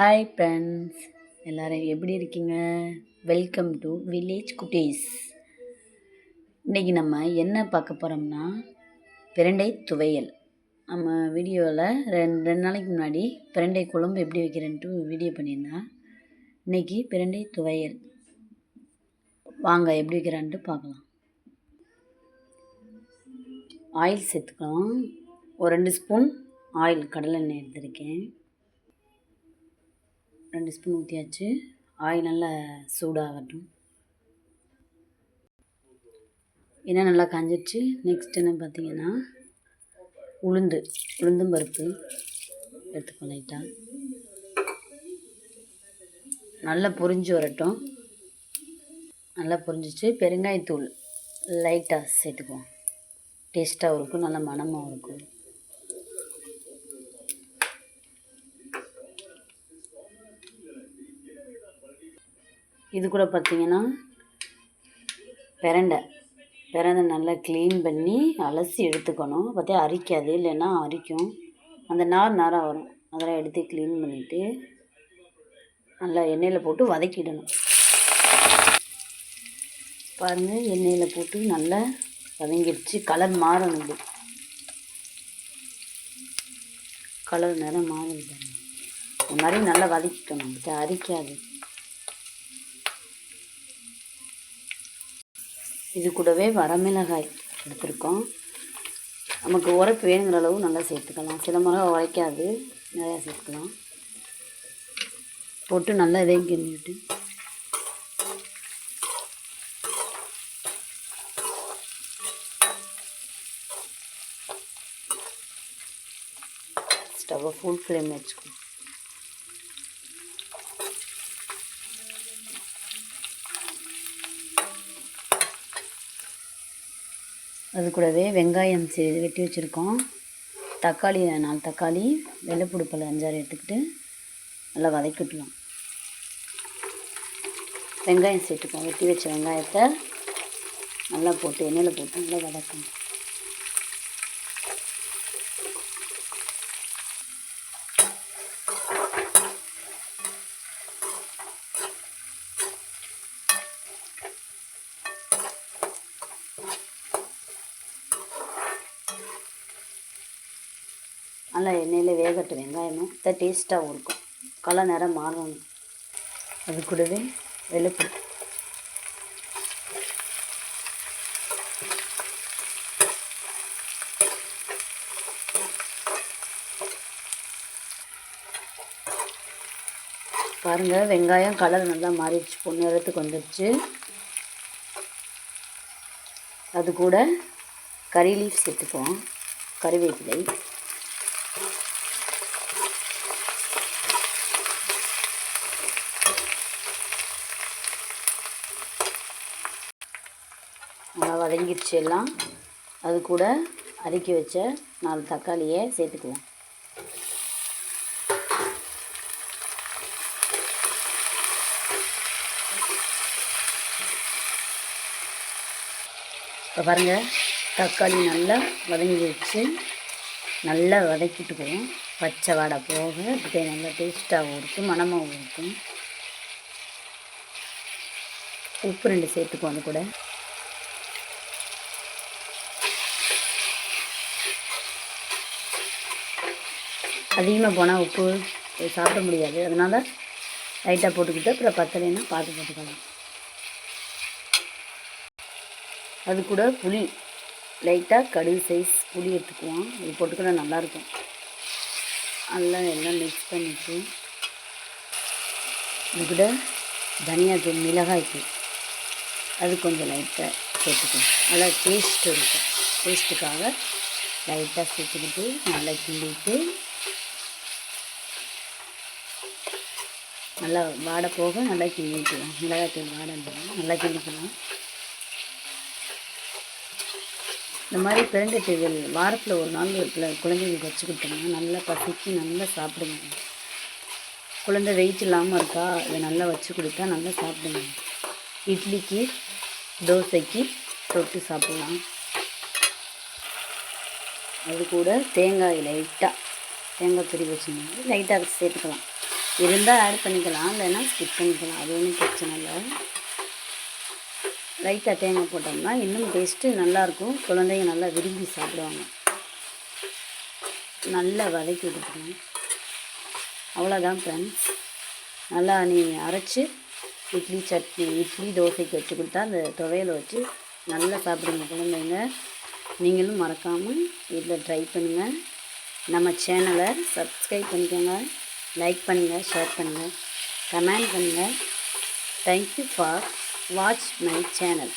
Hi friends எல்லோரும் எப்படி இருக்கீங்க? வெல்கம் டு வில்லேஜ் குட்டீஸ் இன்றைக்கி நம்ம என்ன பார்க்க போகிறோம்னா பிரண்டை துவையல். நம்ம வீடியோவில் ரெண்டு ரெண்டு நாளைக்கு முன்னாடி பிரண்டை குழம்பு எப்படி வைக்கிறேன்ட்டு வீடியோ பண்ணியிருந்தேன். இன்றைக்கி பிரண்டை துவையல். வாங்க எப்படி வைக்கிறான்ட்டு பார்க்கலாம். ஆயில் சேர்த்துக்கலாம். ஒரு ரெண்டு ஸ்பூன் ஆயில் கடலெண்ணெய் எடுத்திருக்கேன். ரெண்டு ஸ்பூன் ஊற்றியாச்சு ஆயில் நல்லா சூடாகட்டும். ஏன்னா நல்லா காஞ்சிடுச்சு நெக்ஸ்ட் என்ன பார்த்தீங்கன்னா உளுந்து உளுந்தும் பருப்பு எடுத்துக்கோ லைட்டாக நல்லா பொரிஞ்சு வரட்டும். நல்லா பொரிஞ்சிச்சு. பெருங்காயத்தூள் லைட்டாக சேர்த்துக்குவோம். டேஸ்ட்டாகவும் இருக்கும் நல்லா மணமாகவும் இருக்கும். இது கூட பார்த்தீங்கன்னா பிரண்டை. பிரண்டை நல்லா க்ளீன் பண்ணி அலசி எடுத்துக்கணும். பார்த்தா அரிக்காது இல்லைன்னா அரிக்கும். அந்த நார் நாராக வரும். அதெல்லாம் எடுத்து க்ளீன் பண்ணிவிட்டு நல்லா எண்ணெயில் போட்டு வதக்கிடணும். பாருங்கள் எண்ணெயில் போட்டு நல்லா வதங்கிடுச்சு. கலர் மாறணும் இது. கலர் நிறம் மாறுது பாருங்க இந்த மாதிரி நல்லா வதக்கிக்கணும். பார்த்தா அரிக்காது. இது கூடவே வரமிளகாய் எடுத்திருக்கோம். நமக்கு உரைப்பு வேணுங்கிற அளவு நல்லா சேர்த்துக்கலாம். சில மிளகாய் உரைக்காது நிறையா சேர்த்துக்கலாம். போட்டு நல்லா இதையும் கிண்டிட்டு ஸ்டவ்வை ஃபுல் ஃப்ளேம் வச்சுக்கணும் அது கூடவே வெங்காயம் செ வெட்டி வச்சுருக்கோம். தக்காளி நாலு தக்காளி வெள்ளைப்பூடு பல் அஞ்சாறு எடுத்துக்கிட்டு நல்லா வதக்கிட்டுலாம் வெங்காயம் சேர்த்துக்கோம் வெட்டி வச்ச வெங்காயத்தை நல்லா போட்டு எண்ணெயில் போட்டு நல்லா வதக்கணும். நல்லா எண்ணெயில் வேகட்டும் வெங்காயமும். தான் டேஸ்ட்டாகவும் இருக்கும் கலர் நேரம் மாறணும். அது கூடவே வெளுப்பு. பாருங்கள் வெங்காயம் கலர் நல்லா மாறிடுச்சு. பொண்ணு வந்துடுச்சு. அது கூட கறி லீஃப் சேர்த்துப்போம் கறிவேப்பிலை. நல்லா வதங்கிடுச்சு எல்லாம். அது கூட அரிக்கி வச்ச நாலு தக்காளியை சேர்த்துக்குவோம் இப்போ பாருங்கள் தக்காளி நல்லா வதங்கிடுச்சு நல்லா வதக்கிட்டுக்குவோம் பச்சை வாடை போக இப்படி நல்லா டேஸ்ட்டாகவும் இருக்கும் மணமாகவும் இருக்கும் உப்பு ரெண்டு சேர்த்துக்குவோம் அது கூட. அதிகமாக போனால் உப்பு சாப்பிட முடியாது. அதனால் லைட்டாக போட்டுக்கிட்டு அப்புறம் பத்தலைன்னா பார்த்து போட்டுக்கலாம். அது கூட புளி. லைட்டாக கடுகு சைஸ் புளி எடுத்துக்குவோம். இது போட்டுக்கிட்டா நல்லாயிருக்கும். நல்லா எல்லாம் மிக்ஸ் பண்ணிட்டு இது கூட தனியாத்தூள் மிளகாய் அது கொஞ்சம் லைட்டாக சேர்த்துக்குவோம் நல்லா டேஸ்ட் இருக்கும். டேஸ்ட்டுக்காக லைட்டாக சேர்த்துக்கிட்டு நல்லா கிண்டிட்டு நல்லா வாடை போக நல்லா கிண்டிக்கலாம். மிளகாத்தூள் வாடை நல்லா கிண்டிக்கலாம். இந்த மாதிரி பிறந்த தேர்தல் வாரத்தில் ஒரு நாள் குழந்தைங்களுக்கு வச்சு கொடுத்தோம்னா நல்லா பசிக்கு நல்லா சாப்பிடுங்க. குழந்தை வெயிட் இல்லாமல் இருக்கா இதை நல்லா வச்சு கொடுத்தா நல்லா சாப்பிடுங்க. இட்லிக்கு தோசைக்கு தொட்டு சாப்பிட்லாம். அது கூட தேங்காய் லைட்டாக தேங்காய் துரி வச்சுருந்தாங்க லைட்டாக சேர்த்துக்கலாம். இருந்தால் ஆட் பண்ணிக்கலாம் இல்லைன்னா ஸ்கிப் பண்ணிக்கலாம். அது ஒன்றும் பிரச்சனை இல்லை. லைட்டாக தேங்காய் போட்டோம்னா இன்னும் டேஸ்ட்டு நல்லாயிருக்கும் குழந்தைங்க நல்லா விரும்பி சாப்பிடுவாங்க. நல்லா வதக்கி விட்டுக்கணும். அவ்வளோதான் ஃப்ரெண்ட்ஸ் நல்லா நீ அரைச்சி இட்லி சட்னி இட்லி தோசைக்கு வச்சு கொடுத்தா அந்த துவையலை வச்சு நல்லா சாப்பிடுங்க குழந்தைங்க. நீங்களும் மறக்காமல் இதில் ட்ரை பண்ணுங்கள் நம்ம சேனலை சப்ஸ்கிரைப் பண்ணிக்கோங்க. லைக் பண்ணுங்கள் ஷேர் பண்ணுங்கள் கமெண்ட் பண்ணுங்கள் thank you for watch my channel